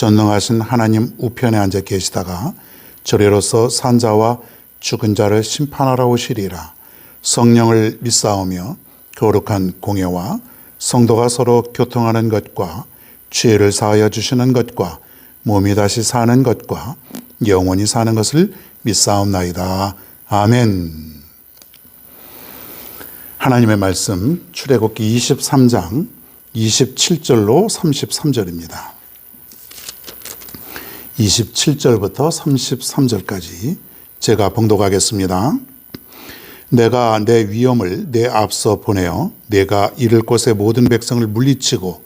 전능하신 하나님 우편에 앉아 계시다가 저래로서 산자와 죽은 자를 심판하러 오시리라 성령을 믿사오며 거룩한 공예와 성도가 서로 교통하는 것과 죄를 사하여 주시는 것과 몸이 다시 사는 것과 영원히 사는 것을 믿사옵나이다. 아멘. 하나님의 말씀 출애굽기 23장 27절로 33절입니다. 27절부터 33절까지 제가 봉독하겠습니다. 내가 내 위엄을 내 앞서 보내어 내가 이를 곳의 모든 백성을 물리치고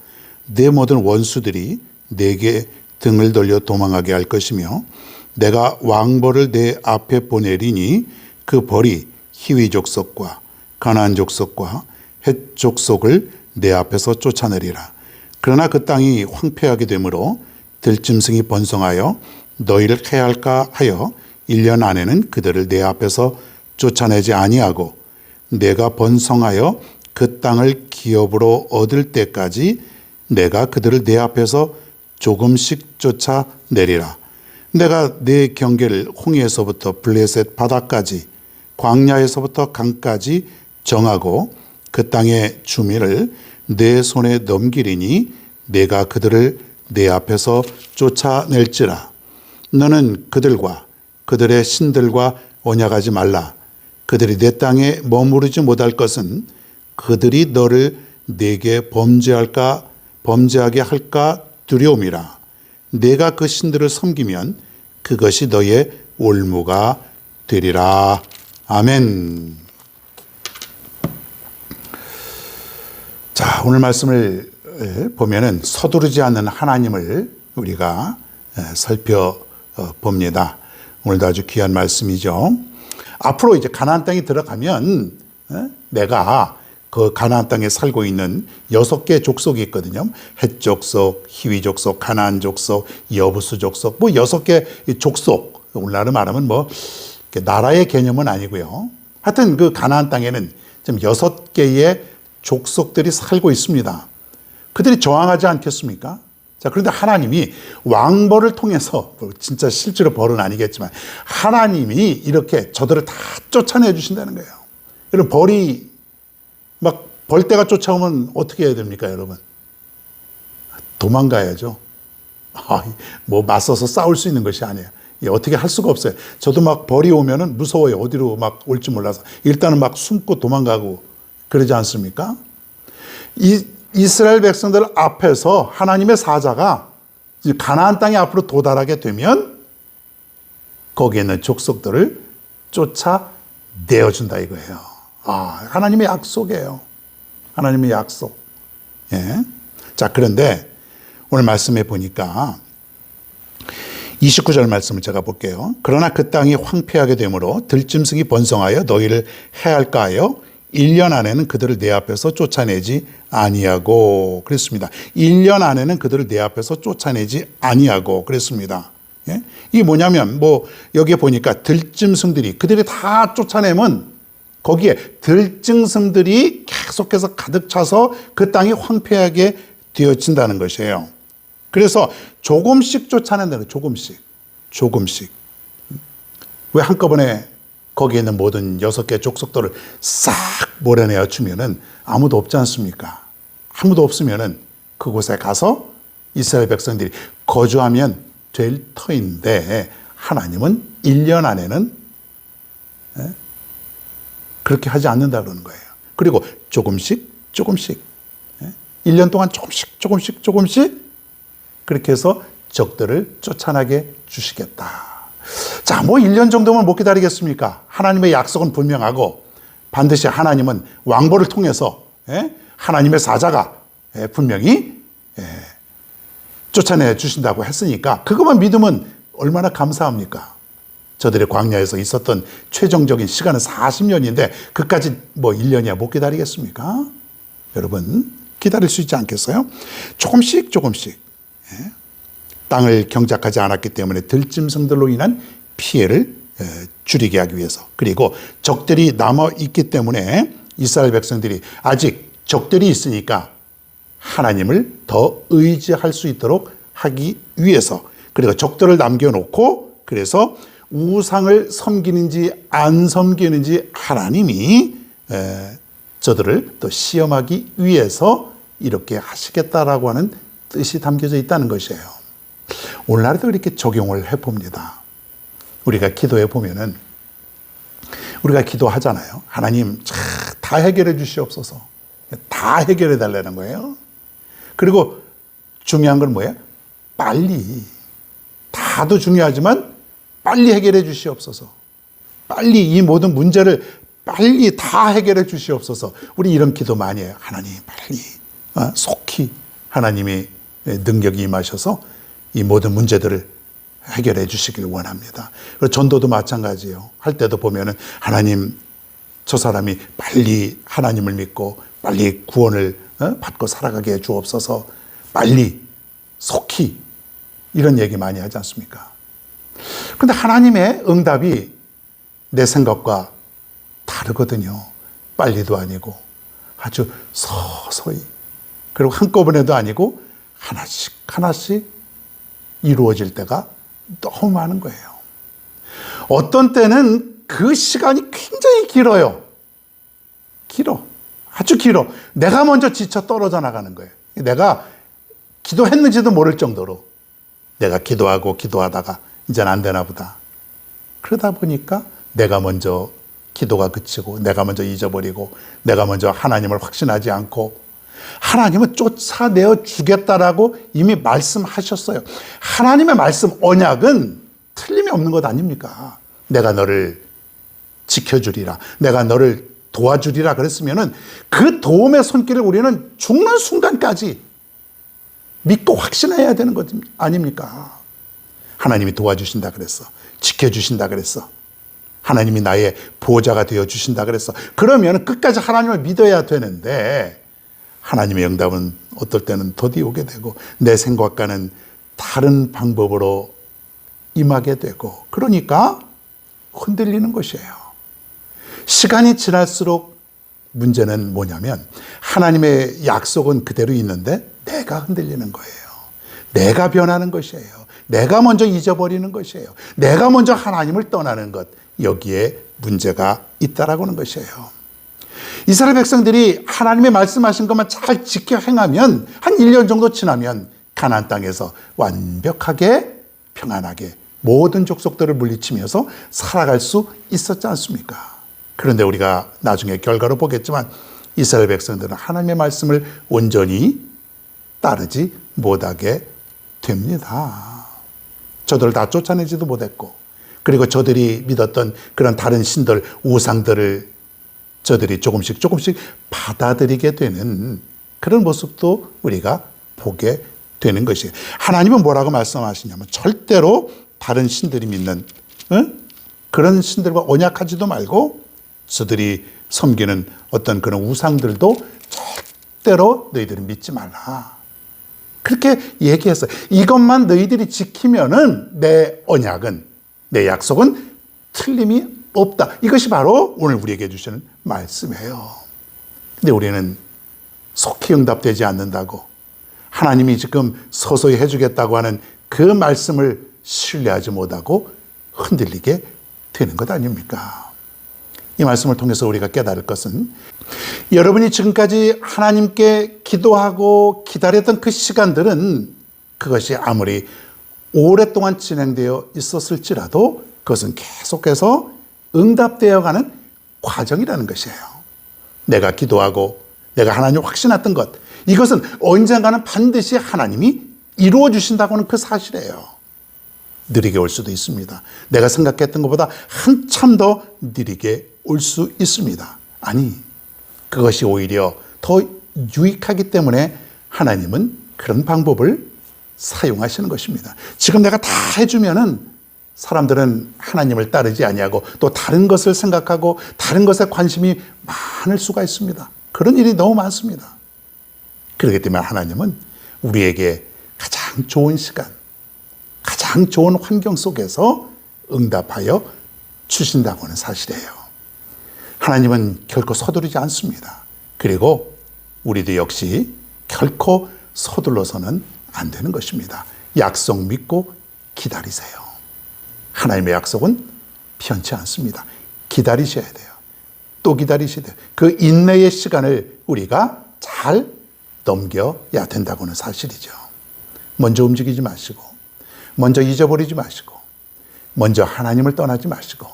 내 모든 원수들이 내게 등을 돌려 도망하게 할 것이며 내가 왕벌을 내 앞에 보내리니 그 벌이 희위 족속과 가나안 족속과 헷 족속을 내 앞에서 쫓아내리라. 그러나 그 땅이 황폐하게 되므로 들짐승이 번성하여 너희를 해할까 하여 1년 안에는 그들을 내 앞에서 쫓아내지 아니하고 내가 번성하여 그 땅을 기업으로 얻을 때까지 내가 그들을 내 앞에서 조금씩 쫓아내리라. 내가 내 경계를 홍해에서부터 블레셋 바다까지 광야에서부터 강까지 정하고 그 땅의 주민을 내 손에 넘기리니 내가 그들을 내 앞에서 쫓아낼지라. 너는 그들과 그들의 신들과 언약하지 말라. 그들이 내 땅에 머무르지 못할 것은 그들이 너를 내게 범죄할까 범죄하게 할까 두려움이라. 내가 그 신들을 섬기면 그것이 너의 올무가 되리라. 아멘. 자, 오늘 말씀을 보면은 서두르지 않는 하나님을 우리가 살펴봅니다. 오늘도 아주 귀한 말씀이죠. 앞으로 이제 가나안 땅에 들어가면 내가 그 가나안 땅에 살고 있는 여섯 개 족속이 있거든요. 헷 족속, 히위 족속, 가나안 족속, 여부수 족속, 뭐 여섯 개 족속. 오늘날로 말하면 뭐 나라의 개념은 아니고요. 하여튼 그 가나안 땅에는 좀 여섯 개의 족속들이 살고 있습니다. 그들이 저항하지 않겠습니까? 자, 그런데 하나님이 왕벌을 통해서, 뭐 진짜 실제로 벌은 아니겠지만, 하나님이 이렇게 저들을 다 쫓아내 주신다는 거예요. 여러분, 벌이 막 벌떼가 쫓아오면 어떻게 해야 됩니까, 여러분? 도망가야죠. 아, 뭐 맞서서 싸울 수 있는 것이 아니에요. 어떻게 할 수가 없어요. 저도 막 벌이 오면은 무서워요. 어디로 막 올지 몰라서. 일단은 막 숨고 도망가고 그러지 않습니까? 이 이스라엘 백성들 앞에서 하나님의 사자가 가나안 땅에 앞으로 도달하게 되면 거기에 있는 족속들을 쫓아내어 준다 이거예요. 아, 하나님의 약속이에요. 하나님의 약속. 예. 자, 그런데 오늘 말씀해 보니까 29절 말씀을 제가 볼게요. 그러나 그 땅이 황폐하게 되므로 들짐승이 번성하여 너희를 해할까 하여 1년 안에는 그들을 내 앞에서 쫓아내지 아니하고 그랬습니다. 1년 안에는 그들을 내 앞에서 쫓아내지 아니하고 그랬습니다. 예? 이게 뭐냐면 뭐 여기에 보니까 들짐승들이 그들이 다 쫓아내면 거기에 들짐승들이 계속해서 가득 차서 그 땅이 황폐하게 되어진다는 것이에요. 그래서 조금씩 쫓아낸다는 조금씩 조금씩 왜 한꺼번에 거기에 있는 모든 여섯 개 족속들을 싹 몰아내어 주면은 아무도 없지 않습니까? 아무도 없으면은 그곳에 가서 이스라엘 백성들이 거주하면 될 터인데 하나님은 1년 안에는 그렇게 하지 않는다 그러는 거예요. 그리고 조금씩 조금씩 1년 동안 조금씩 조금씩 조금씩 그렇게 해서 적들을 쫓아나게 주시겠다. 자, 뭐 1년 정도면 못 기다리겠습니까? 하나님의 약속은 분명하고 반드시 하나님은 왕보를 통해서 예? 하나님의 사자가 예, 분명히 예, 쫓아내 주신다고 했으니까 그것만 믿으면 얼마나 감사합니까? 저들의 광야에서 있었던 최종적인 시간은 40년인데 그까지 뭐 1년이야 못 기다리겠습니까? 여러분 기다릴 수 있지 않겠어요? 조금씩 조금씩 예. 땅을 경작하지 않았기 때문에 들짐승들로 인한 피해를 예, 줄이게 하기 위해서 그리고 적들이 남아 있기 때문에 이스라엘 백성들이 아직 적들이 있으니까 하나님을 더 의지할 수 있도록 하기 위해서 그리고 적들을 남겨놓고 그래서 우상을 섬기는지 안 섬기는지 하나님이 에, 저들을 또 시험하기 위해서 이렇게 하시겠다라고 하는 뜻이 담겨져 있다는 것이에요. 오늘날도 이렇게 적용을 해봅니다. 우리가 기도해 보면은 우리가 기도하잖아요. 하나님 참다 해결해 주시옵소서. 다 해결해 달라는 거예요. 그리고 중요한 건 뭐예요? 빨리. 다도 중요하지만 빨리 해결해 주시옵소서. 빨리 이 모든 문제를 빨리 다 해결해 주시옵소서. 우리 이런 기도 많이 해요. 하나님 빨리 어, 속히 하나님이 능력이 임하셔서 이 모든 문제들을 해결해 주시길 원합니다. 전도도 마찬가지예요. 할 때도 보면은 하나님 저 사람이 빨리 하나님을 믿고 빨리 구원을 어, 받고 살아가게 해 주옵소서. 빨리 속히 이런 얘기 많이 하지 않습니까? 근데 하나님의 응답이 내 생각과 다르거든요. 빨리도 아니고 아주 서서히 그리고 한꺼번에도 아니고 하나씩 하나씩 이루어질 때가 너무 많은 거예요. 어떤 때는 그 시간이 굉장히 길어요. 길어. 아주 길어. 내가 먼저 지쳐 떨어져 나가는 거예요. 내가 기도했는지도 모를 정도로 내가 기도하고 기도하다가 이제는 안 되나 보다. 그러다 보니까 내가 먼저 기도가 그치고 내가 먼저 잊어버리고 내가 먼저 하나님을 확신하지 않고 하나님은 쫓아내어 주겠다라고 이미 말씀하셨어요. 하나님의 말씀 언약은 틀림이 없는 것 아닙니까? 내가 너를 지켜주리라. 내가 너를 도와주리라 그랬으면은 그 도움의 손길을 우리는 죽는 순간까지 믿고 확신해야 되는 것 아닙니까? 하나님이 도와주신다 그랬어. 지켜주신다 그랬어. 하나님이 나의 보호자가 되어 주신다 그랬어. 그러면 끝까지 하나님을 믿어야 되는데 하나님의 응답은 어떨 때는 더디 오게 되고 내 생각과는 다른 방법으로 임하게 되고 그러니까 흔들리는 것이에요. 시간이 지날수록 문제는 뭐냐면 하나님의 약속은 그대로 있는데 내가 흔들리는 거예요. 내가 변하는 것이에요. 내가 먼저 잊어버리는 것이에요. 내가 먼저 하나님을 떠나는 것. 여기에 문제가 있다라고 하는 것이에요. 이스라엘 백성들이 하나님의 말씀하신 것만 잘 지켜 행하면 한 1년 정도 지나면 가나안 땅에서 완벽하게 평안하게 모든 족속들을 물리치면서 살아갈 수 있었지 않습니까? 그런데 우리가 나중에 결과로 보겠지만 이스라엘 백성들은 하나님의 말씀을 온전히 따르지 못하게 됩니다. 저들을 다 쫓아내지도 못했고, 그리고 저들이 믿었던 그런 다른 신들, 우상들을 저들이 조금씩 조금씩 받아들이게 되는 그런 모습도 우리가 보게 되는 것이에요. 하나님은 뭐라고 말씀하시냐면 절대로 다른 신들이 믿는 응? 그런 신들과 언약하지도 말고 저들이 섬기는 어떤 그런 우상들도 절대로 너희들이 믿지 말라. 그렇게 얘기했어요. 이것만 너희들이 지키면은 내 언약은 내 약속은 틀림이 없다. 이것이 바로 오늘 우리에게 주시는 말씀이에요. 근데 우리는 속히 응답되지 않는다고 하나님이 지금 서서히 해주겠다고 하는 그 말씀을 신뢰하지 못하고 흔들리게 되는 것 아닙니까? 이 말씀을 통해서 우리가 깨달을 것은 여러분이 지금까지 하나님께 기도하고 기다렸던 그 시간들은 그것이 아무리 오랫동안 진행되어 있었을지라도 그것은 계속해서 응답되어 가는 과정이라는 것이에요. 내가 기도하고 내가 하나님을 확신했던 것 이것은 언젠가는 반드시 하나님이 이루어 주신다고 하는 그 사실이에요. 느리게 올 수도 있습니다. 내가 생각했던 것보다 한참 더 느리게 올 수 있습니다. 아니, 그것이 오히려 더 유익하기 때문에 하나님은 그런 방법을 사용하시는 것입니다. 지금 내가 다 해주면은 사람들은 하나님을 따르지 아니하고 또 다른 것을 생각하고 다른 것에 관심이 많을 수가 있습니다. 그런 일이 너무 많습니다. 그렇기 때문에 하나님은 우리에게 가장 좋은 시간, 가장 좋은 환경 속에서 응답하여 주신다고 하는 사실이에요. 하나님은 결코 서두르지 않습니다. 그리고 우리도 역시 결코 서둘러서는 안 되는 것입니다. 약속 믿고 기다리세요. 하나님의 약속은 편치 않습니다. 기다리셔야 돼요. 또 기다리셔야 돼요. 그 인내의 시간을 우리가 잘 넘겨야 된다고는 사실이죠. 먼저 움직이지 마시고, 먼저 잊어버리지 마시고, 먼저 하나님을 떠나지 마시고,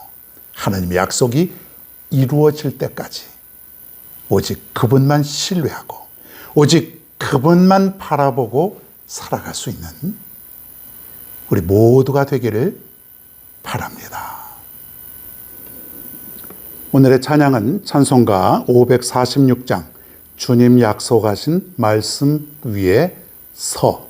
하나님의 약속이 이루어질 때까지 오직 그분만 신뢰하고, 오직 그분만 바라보고 살아갈 수 있는 우리 모두가 되기를 바랍니다. 오늘의 찬양은 찬송가 546장 주님 약속하신 말씀 위에 서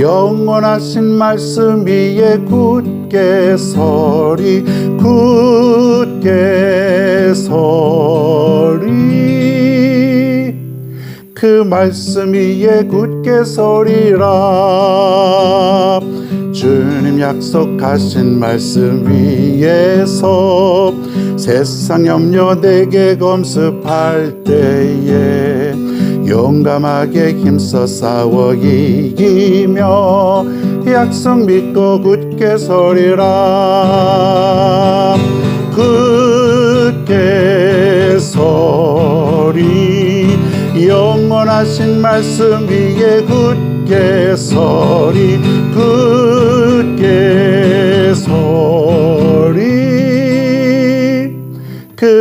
영원하신 말씀 위에 굳게 서리 굳게 서리. 그 말씀 위에 굳게 서리라. 주님 약속하신 말씀 위에서 세상 염려 내게 검습할 때에 용감하게 힘써 싸워 이기며 약속 믿고 굳게 서리라. 굳게 서리. 영원하신 말씀 위에 굳게 서리. 굳게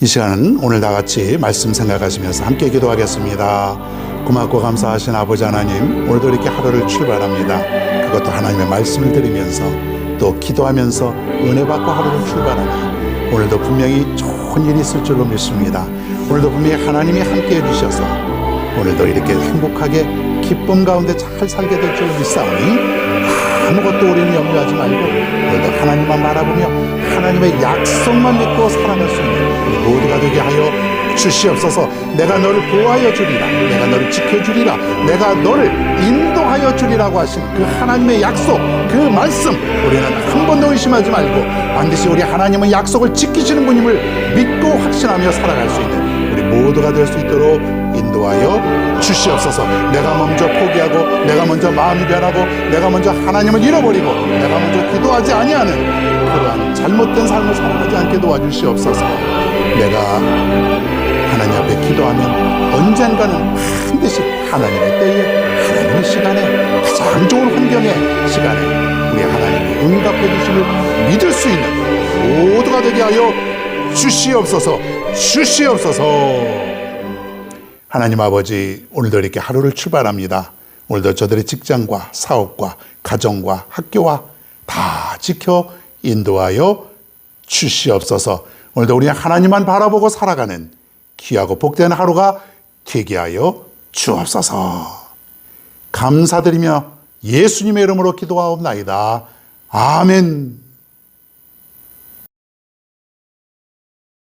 이 시간은 오늘 다 같이 말씀 생각하시면서 함께 기도하겠습니다. 고맙고 감사하신 아버지 하나님, 오늘도 이렇게 하루를 출발합니다. 그것도 하나님의 말씀을 들으면서 또 기도하면서 은혜 받고 하루를 출발하니 오늘도 분명히 좋은 일이 있을 줄로 믿습니다. 오늘도 분명히 하나님이 함께 해주셔서 오늘도 이렇게 행복하게 기쁨 가운데 잘 살게 될 줄 믿사오니 아무것도 우리는 염려하지 말고 오늘도 하나님만 바라보며 하나님의 약속만 믿고 살아갈 수 있는 우리 모두가 되게 하여 주시옵소서. 내가 너를 보호하여 주리라. 내가 너를 지켜주리라. 내가 너를 인도하여 주리라고 하신 그 하나님의 약속 그 말씀 우리는 한 번도 의심하지 말고 반드시 우리 하나님은 약속을 지키시는 분임을 믿고 확신하며 살아갈 수 있는 우리 모두가 될 수 있도록 인도하여 주시옵소서. 내가 먼저 포기하고 내가 먼저 마음이 변하고 내가 먼저 하나님을 잃어버리고 내가 먼저 기도하지 아니하는 그러한 잘못된 삶을 살아가지 않게 도와주시옵소서. 내가 하나님 앞에 기도하면 언젠가는 반드시 하나님의 때에 하나님의 시간에 가장 좋은 환경의 시간에 우리 하나님이 응답해 주심을 믿을 수 있는 모두가 되게 하여 주시옵소서 주시옵소서 하나님 아버지 오늘도 이렇게 하루를 출발합니다 오늘도 저들의 직장과 사업과 가정과 학교와 다 지켜 인도하여 주시옵소서 오늘도 우리 하나님만 바라보고 살아가는 귀하고 복된 하루가 되게 하여 주옵소서 감사드리며 예수님의 이름으로 기도하옵나이다. 아멘.